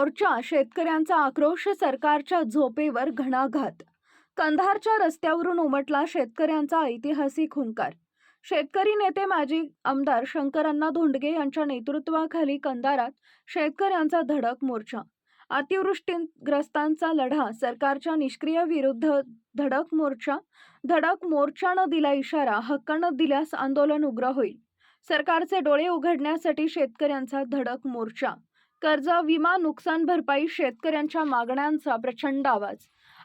मोर्चा शेतकऱ्यांचा आक्रोश सरकारच्या झोपेवर घणाघात. कंधारच्या रस्त्यावरून उमटला शेतकऱ्यांचा ऐतिहासिक हुंकार. शेतकरी नेते माजी आमदार शंकरअण्णा धोंडगे यांच्या नेतृत्वाखाली कंधारात शेतकऱ्यांचा धडक मोर्चा. अतिवृष्टीग्रस्तांचा लढा सरकारच्या निष्क्रिय विरुद्ध धडक मोर्चा. धडक मोर्चानं दिला इशारा हक्कानं दिल्यास आंदोलन उग्र होईल. सरकारचे डोळे उघडण्यासाठी शेतकऱ्यांचा धडक मोर्चा. कर्ज विमा नुकसान भरपाई शेतकऱ्यांच्या मागण्यांचा प्रचंड आवाज.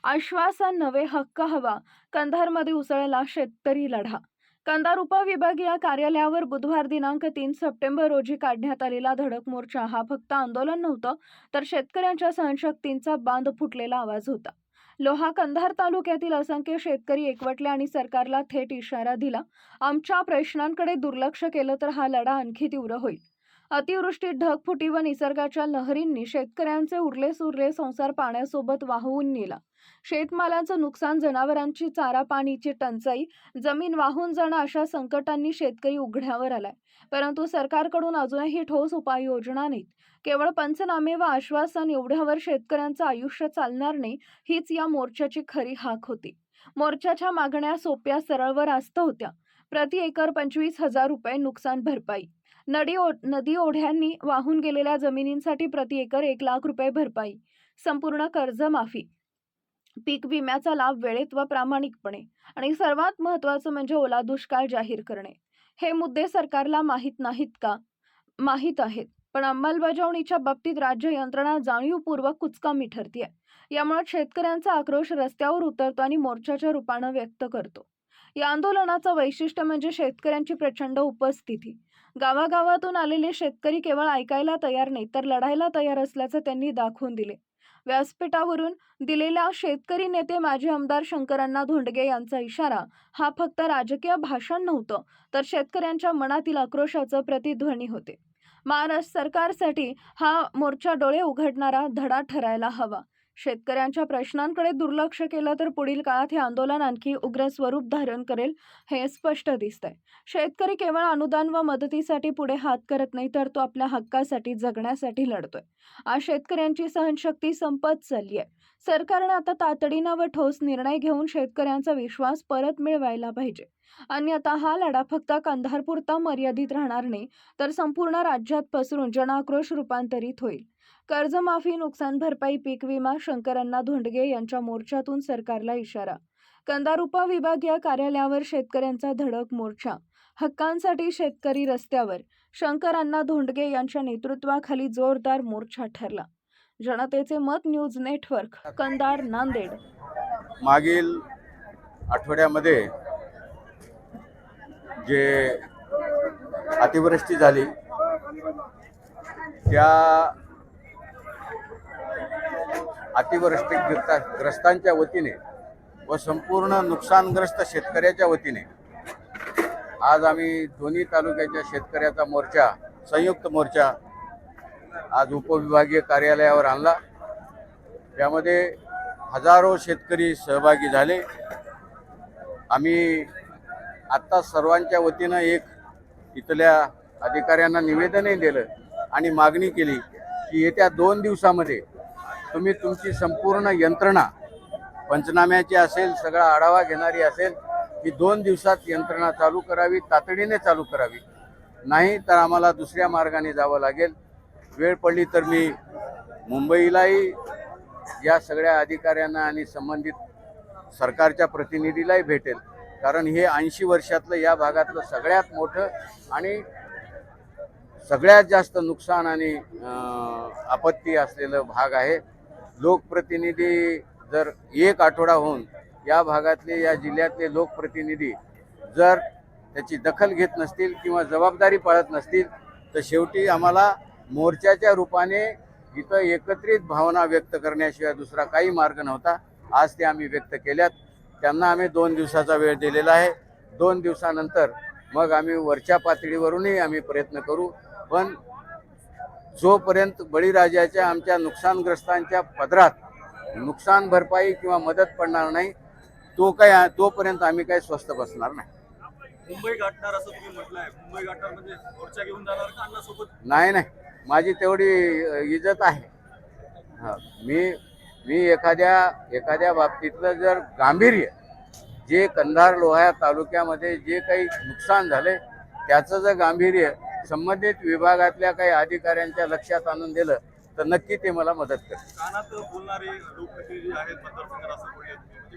आश्वासन नवे हक्क हवा. कंधारमध्ये उसळला शेतकरी लढा. कंधार उपविभागीय कार्यालयावर बुधवार दिनांक तीन सप्टेंबर रोजी काढण्यात आलेला धडक मोर्चा हा फक्त आंदोलन नव्हतं तर शेतकऱ्यांच्या सहनशक्तींचा बांध फुटलेला आवाज होता. लोहा कंधार तालुक्यातील असंख्य शेतकरी एकवटले आणि सरकारला थेट इशारा दिला. आमच्या प्रश्नांकडे दुर्लक्ष केलं तर हा लढा आणखी तीव्र होईल. अतिवृष्टी ढगफुटी व निसर्गाच्या लहरींनी शेतकऱ्यांचे उरले सुरले संसार पाण्यासोबत वाहून नेला. शेतमालाचं नुकसान जनावरांची चारा पाणीची टंचाई जमीन वाहून जाणं अशा संकटांनी शेतकरी उघड्यावर आलाय. परंतु सरकारकडून अजूनही ठोस उपाययोजना नाहीत. केवळ पंचनामे व आश्वासन एवढ्यावर शेतकऱ्यांचं आयुष्य चालणार नाही हीच या मोर्चाची खरी हाक होती. मोर्चाच्या मागण्या सोप्या सरळ व रास्त होत्या. प्रति एकर पंचवीस हजार रुपये नुकसान भरपाई. नदी ओ नदी ओढ्यांनी वाहून गेलेल्या जमिनींसाठी प्रति एकर एक लाख रुपये भरपाई संपूर्ण कर्जमाफी पीक विम्याचा लाभ वेळेत व प्रामाणिकपणे आणि सर्वात महत्त्वाचं म्हणजे ओला दुष्काळ जाहीर करणे. हे मुद्दे सरकारला माहीत नाहीत का? माहीत आहेत पण अंमलबजावणीच्या बाबतीत राज्य यंत्रणा जाणीवपूर्वक कुचकामी ठरते यामुळे शेतकऱ्यांचा आक्रोश रस्त्यावर उतरतो आणि मोर्चाच्या रूपानं व्यक्त करतो. या आंदोलनाचं वैशिष्ट्य म्हणजे शेतकऱ्यांची प्रचंड उपस्थिती. गावागावातून आलेले शेतकरी केवळ ऐकायला तयार नाही तर लढायला तयार असल्याचं त्यांनी दाखवून दिले. व्यासपीठावरून दिलेला शेतकरी नेते माजी आमदार शंकरांना धोंडगे यांचा इशारा हा फक्त राजकीय भाषण नव्हतं तर शेतकऱ्यांच्या मनातील आक्रोशाचं प्रतिध्वनी होते. महाराष्ट्र सरकारसाठी हा मोर्चा डोळे उघडणारा धडा ठरायला हवा. शेतकऱ्यांच्या प्रश्नांकडे दुर्लक्ष केलं तर पुढील काळात हे आंदोलन आणखी उग्र स्वरूप धारण करेल हे स्पष्ट दिसतंय. शेतकरी केवळ अनुदान व मदतीसाठी पुढे हात करत नाही तर तो आपल्या हक्कासाठी जगण्यासाठी लढतोय. आज शेतकऱ्यांची सहनशक्ती संपत चालली आहे सरकारनं आता तातडीनं व ठोस निर्णय घेऊन शेतकऱ्यांचा विश्वास परत मिळवायला पाहिजे. अन्यथा हा लढा फक्त कंधारपुरता मर्यादित राहणार नाही तर संपूर्ण राज्यात पसरून जनाक्रोश रूपांतरित होईल. कर्जमाफी नुकसान भरपाई पीक विमा शंकरांना धोंडगे यांच्या मोर्चातून सरकारला इशारा. कंदारुपा विभागीय कार्यालयावर शेतकऱ्यांचा धडक मोर्चा. हक्कांसाठी शेतकरी रस्त्यावर. शंकरांना धोंडगे यांच्या नेतृत्वाखाली जोरदार मोर्चा ठरला. जनतेचे मत न्यूज नेटवर्क कंदार नांदेड. मागील आठवड्यामध्ये जे अतिवृष्टी झाली त्या अतिवृष्टीग्रस्त ग्रस्तांच्या वतीने व संपूर्ण नुकसानग्रस्त शेतकऱ्याच्या वतीने आज आम्ही दोन्ही तालुक्याच्या शेतकऱ्याचा मोर्चा संयुक्त मोर्चा आज उपविभागीय कार्यालयावर आणला. त्यामध्ये हजारो शेतकरी सहभागी झाले. आम्ही आत्ता सर्वांच्या वतीनं एक इथल्या अधिकाऱ्यांना निवेदनही दिलं आणि मागणी केली की येत्या दोन दिवसामध्ये तुम्ही तुमची संपूर्ण यंत्रणा पंचनाम्याची असेल सगळा आढावा घेणारी असेल ही दोन दिवसात यंत्रणा चालू करावी तातडीने चालू करावी. नाही तर आम्हाला दुसऱ्या मार्गाने जावं लागेल. वेळ पडली तर मी मुंबईलाही या सगळ्या अधिकाऱ्यांना आणि संबंधित सरकारच्या प्रतिनिधीलाही भेटेल. कारण हे ऐंशी वर्षातलं या भागातलं सगळ्यात मोठं आणि सगळ्यात जास्त नुकसान आणि आपत्ती असलेलं भाग आहे. लोकप्रतिनिधी जर एक आठवडा होऊन या भागातले या जिल्ह्यातले लोकप्रतिनिधी जर त्याची दखल घेत नसतील किंवा जबाबदारी पाळत नसतील तर शेवटी आम्हाला मोर्चाच्या रूपाने इथं एकत्रित भावना व्यक्त करण्याशिवाय दुसरा काही मार्ग नव्हता. आज ते आम्ही व्यक्त केल्यात. त्यांना आम्ही दोन दिवसाचा वेळ दिलेला आहे. दोन दिवसानंतर मग आम्ही वरच्या पातळीवरूनही आम्ही प्रयत्न करू. पण जोपर्यंत बळीराजाच्या आमच्या नुकसानग्रस्तांच्या पदरात नुकसान भरपाई किंवा मदत पडणार नाही तो काय तोपर्यंत आम्ही काय स्वस्त बसणार नाही. मुंबई गाठणार असं तुम्ही म्हटलंय. मुंबई गाठणार म्हणजे मोर्चा घेऊन जाणार का अण्णासोबत नाही नाही. माझी तेवढी इज्जत आहे. हा मी मी एखाद्या एखाद्या बाबतीतलं जर गांभीर्य जे कंधार लोहा तालुक्यामध्ये जे काही नुकसान झाले त्याचं जर गांभीर्य संबंधित विभागातल्या काही अधिकाऱ्यांच्या लक्षात आणून दिलं तर नक्की ते मला मदत करतील.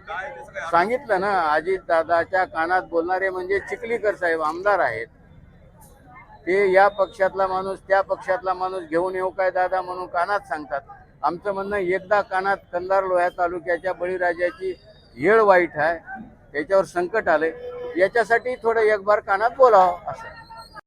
म्हणजे सांगितलं ना अजित दादाच्या कानात बोलणारे म्हणजे चिखलीकर साहेब आमदार आहेत. ते या पक्षातला माणूस त्या पक्षातला माणूस घेऊन येऊ काय दादा म्हणून कानात सांगतात. आमचं म्हणणं एकदा कानात कंधार लोह्या तालुक्याच्या बळीराजाची येळ वाईट आहे त्याच्यावर संकट आले याच्यासाठी थोडं एक बार कानात बोलावं असं.